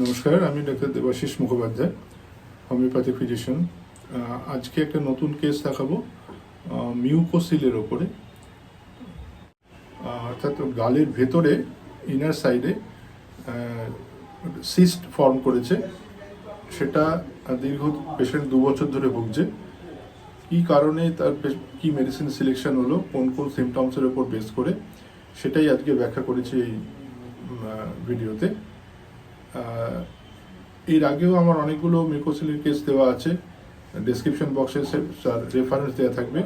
নমস্কার, আমি doctor Debashis Mukhopadhyay homeopathy physician. আজকে একটা নতুন কেস দেখাবো মিউকোসিলের ওপরে অর্থাৎ গালের ভেতরে ইনার সাইডে সিস্ট ফর্ম করেছে। সেটা দীর্ঘ পেশেন্ট দু বছর ধরে ভুগছে। কি কারণে তার কি মেডিসিন সিলেকশন হলো, কোন কোন সিমটমসের ওপর বেস করে, সেটাই আজকে ব্যাখ্যা করেছি এই ভিডিওতে এর আগেও আমার অনেকগুলো মিকোসিলের কেস দেওয়া আছে। ডেসক্রিপশন বক্সে রেফারেন্স দেওয়া থাকবে।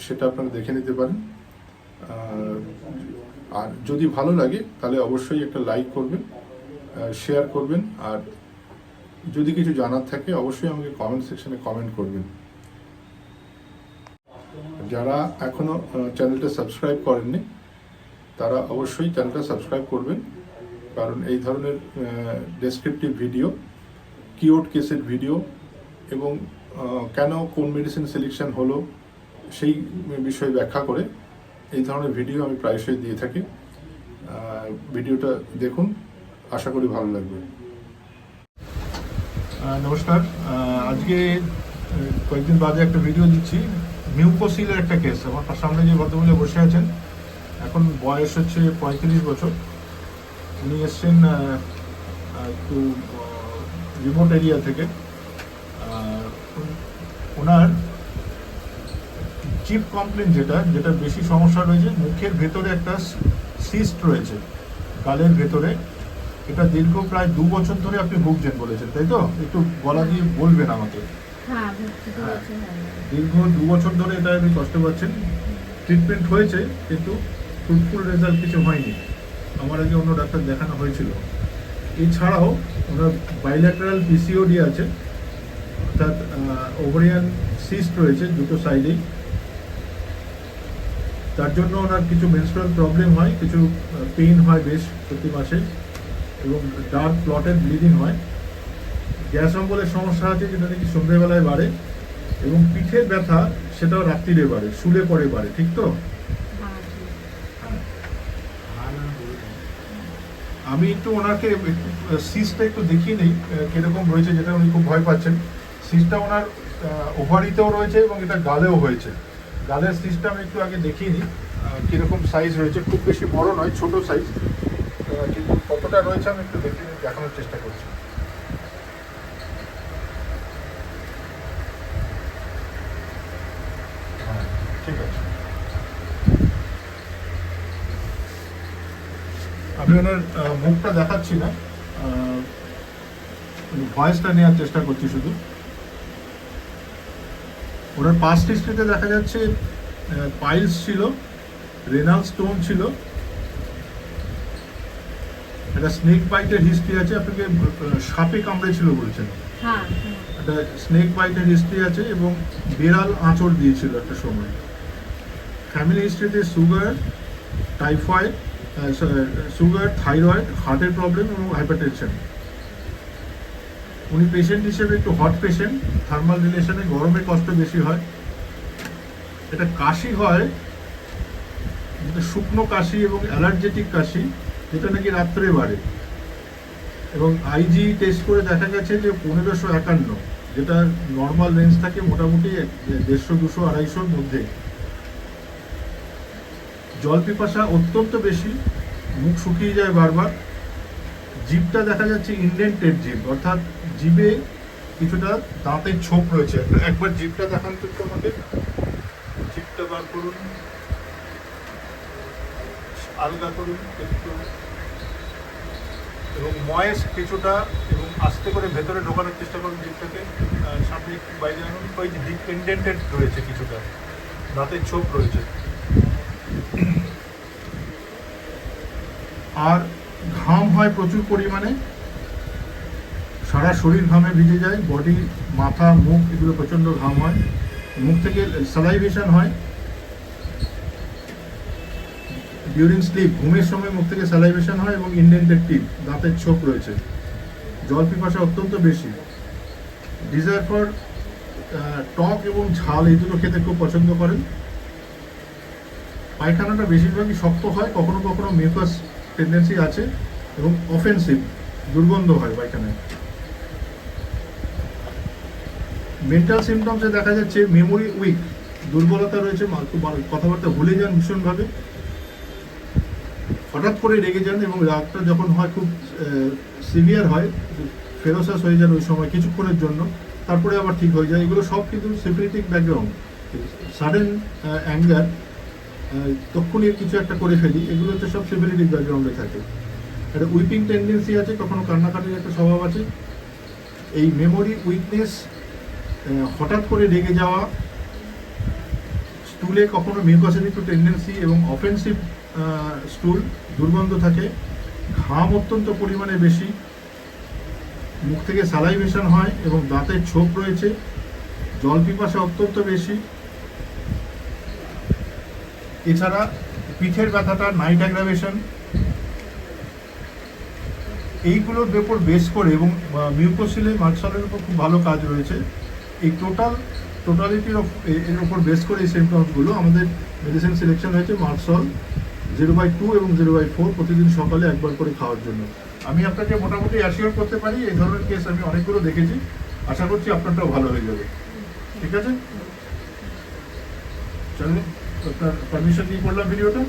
সেটা আপনারা দেখে নিতে পারেন। আর- যদি ভালো লাগে, তাহলে অবশ্যই একটা লাইক করবেন শেয়ার করবেন। আর যদি কিছু জানার থাকে, অবশ্যই আমাকে কমেন্ট সেকশনে কমেন্ট করবেন। যারা এখনও চ্যানেলটা সাবস্ক্রাইব করেননি, তারা অবশ্যই চ্যানেলটা সাবস্ক্রাইব করবেন। কারণ এই ধরনের ডেসক্রিপটিভ ভিডিও কিওড কেসের ভিডিও এবং কেন কোন মেডিসিন সিলেকশন হলো সেই বিষয়ে ব্যাখ্যা করে এই ধরনের ভিডিও আমি প্রায়শই দিয়ে থাকি। ভিডিওটা দেখুন, আশা করি ভালো লাগবে। নমস্কার। আজকে কয়েকদিন বাদে একটা ভিডিও দিচ্ছি মিউকোসিলের একটা কেস আমার সামনে যে ভদ্রমহিলা বসে আছেন, এখন বয়স হচ্ছে পঁয়ত্রিশ বছর। উনি এসছেন একটু রিমোট এরিয়া থেকে। ওনার চিপ কমপ্লেন যেটা যেটা বেশি সমস্যা রয়েছে মুখের ভেতরে একটা সিস্ট রয়েছে গালের ভেতরে। এটা দীর্ঘ প্রায় দু বছর ধরে আপনি ভুগছেন বলেছেন তাই তো? একটু গলা দিয়ে বলবেন আমাকে। হ্যাঁ হ্যাঁ। হ্যাঁ। দীর্ঘ দু বছর ধরে এটা আপনি কষ্ট পাচ্ছেন। ট্রিটমেন্ট হয়েছে কিন্তু ফ্রুটফুল রেজাল্ট কিছু হয়নি। আমার আগে অন্য ডাক্তার দেখানো হয়েছিল। এছাড়াও ওনার বাইল্যাটারাল পিসিওডি আছে, অর্থাৎ ওভারিয়ান সিস্ট রয়েছে দুটো সাইডেই তার জন্য ওনার কিছু মেনস্ট্রাল প্রবলেম হয়, কিছু পেইন হয় বেশ প্রতি মাসে এবং ডার্ক প্লটেড ব্লিডিং হয়। গ্যাস অম্বলের সমস্যা আছে, যেটা নাকি সন্ধ্যেবেলায় বাড়ে এবং পিঠের ব্যথা, সেটাও রাত্রিরে বাড়ে, শুলে পরে বাড়ে, ঠিক তো হ্যাঁ, ঠিক। আমি একটু ওনাকে সিজটা একটু দেখিয়ে নিই কীরকম রয়েছে যেটা উনি খুব ভয় পাচ্ছেন। সিজটা ওনার ওভারিতেও রয়েছে এবং এটা গালেও হয়েছে। গালের সিজটা আমি একটু আগে দেখিয়ে নিই কীরকম সাইজ রয়েছে। খুব বেশি বড় নয়, ছোট সাইজ কিন্তু কতটা রয়েছে আমি একটু দেখে দেখানোর চেষ্টা করছি হ্যাঁ ঠিক আছে আমি ওনার মুখটা দেখাচ্ছি না। ভয়েসটা নেওয়ার চেষ্টা করছি শুধু। ওনার পাস্ট হিস্ট্রিতে দেখা যাচ্ছে পাইলস ছিল রেনাল স্টোন ছিল। একটা স্নেক বাইটের হিস্ট্রি আছে আপনাকে সাপে কামড়েছিল বলছেন। হ্যাঁ। হ্যাঁ। একটা স্নেক বাইটের হিস্ট্রি আছে এবং বিড়াল আঁচড় দিয়েছিল একটা সময়। ফ্যামিলি হিস্ট্রিতে সুগার টাইফয়েড সুগার থাইরয়েড হার্টের প্রবলেম এবং হাইপারটেনশন উনি পেশেন্ট হিসেবে একটু হট পেশেন্ট থার্মাল রিলেশনে গরমে কষ্ট বেশি হয়। এটা কাশি হয়, যেটা শুকনো কাশি এবং অ্যালার্জেটিক কাশি, যেটা নাকি রাত্রে বাড়ে। এবং আইজি টেস্ট করে দেখা গেছে যে পনেরোশো একান্ন, যেটা নর্মাল রেঞ্জ থাকে মোটামুটি দেড়শো, দুশো, আড়াইশোর মধ্যে। জল পিপাসা অত্যন্ত বেশি, মুখ শুকিয়ে যায় বারবার। জিভটা দেখা যাচ্ছে ইন্ডেন্টেড জিভ অর্থাৎ জিভে কিছুটা দাঁতের ছোপ রয়েছে। একবার জিভটা দেখান তো আমাকে। জিভটা বার করুন। আলগা করুন এবং ময়েস কিছুটা এবং আস্তে করে ভেতরে ঢোকানোর চেষ্টা করুন জিভটাকে। সামনে একটু বাইরে আনুন। ওই যে ডিপ রয়েছে কিছুটা। দাঁতের ছোপ রয়েছে। আর ঘাম হয় প্রচুর পরিমাণে। সারা শরীর ঘামে ভিজে যায় বডি মাথা, মুখ এগুলো প্রচণ্ড ঘাম হয়। মুখ থেকে স্যালাইভেশন হয়। ডিউরিং স্লিপ ঘুমের সময় মুখ থেকে স্যালাইভেশন হয় এবং ইন্ডেন্টেড টিপ দাঁতের ছোপ রয়েছে। জল পিপাসা অত্যন্ত বেশি। ডিজায়ার ফর টক এবং ঝাল এই দুটো খেতে খুব পছন্দ করেন। পায়খানাটা বেশিরভাগই শক্ত হয়, কখনো কখনো মিউকাস টেন্ডেন্সি আছে এবং অফেন্সিভ দুর্গন্ধ হয় পায়খানায়। মেন্টাল সিমটমসে দেখা যাচ্ছে মেমোরি উইক দুর্বলতা রয়েছে কথাবার্তা ভুলে যান ভীষণভাবে। হঠাৎ করে রেগে যান এবং রাগটা যখন হয় খুব সিভিয়ার হয় ফেরোসাস হয়ে যান ওই সময় কিছুক্ষণের জন্য, তারপরে আবার ঠিক হয়ে যায়। এগুলো সব কিন্তু সিফিলিটিক ব্যাকগ্রাউন্ড সাডেন অ্যাঙ্গার তক্ষুনি কিছু একটা করে ফেলি এগুলো হচ্ছে সব সিভিলিটিক ব্যাকগ্রাউন্ডে থাকে। একটা উইপিং টেন্ডেন্সি আছে, কখনো কান্নাকাটির একটা স্বভাব আছে। এই মেমোরি উইকনেস হঠাৎ করে রেগে যাওয়া স্টুলে কখনো মিউকাসের একটু টেন্ডেন্সি এবং অফেন্সিভ স্টুল দুর্গন্ধ থাকে, ঘাম অত্যন্ত পরিমাণে বেশি, মুখ থেকে সালাইভেশন হয় এবং দাঁতের ছোপ রয়েছে, জল পিপাসা অত্যন্ত বেশি এছাড়া পিঠের ব্যথাটা নাইট অ্যাগ্রাভেশন এইগুলোর উপর বেস করে এবং মিউকোসিলে মার্কসালের উপর খুব ভালো কাজ রয়েছে। এই টোটাল টোটালিটির এর উপর বেস করে এই সিমটমসগুলো আমাদের মেডিসিন সিলেকশন হয়েছে merc sol zero by two এবং জিরো বাই ফোর প্রতিদিন সকালে একবার করে খাওয়ার জন্য। আমি আপনাকে মোটামুটি অ্যাসিওর করতে পারি, এই ধরনের কেস আমি অনেকগুলো দেখেছি। আশা করছি আপনারটাও ভালো হয়ে যাবে। ঠিক আছে? চলুন। আপনার পারমিশন নিয়ে করলাম ভিডিওটা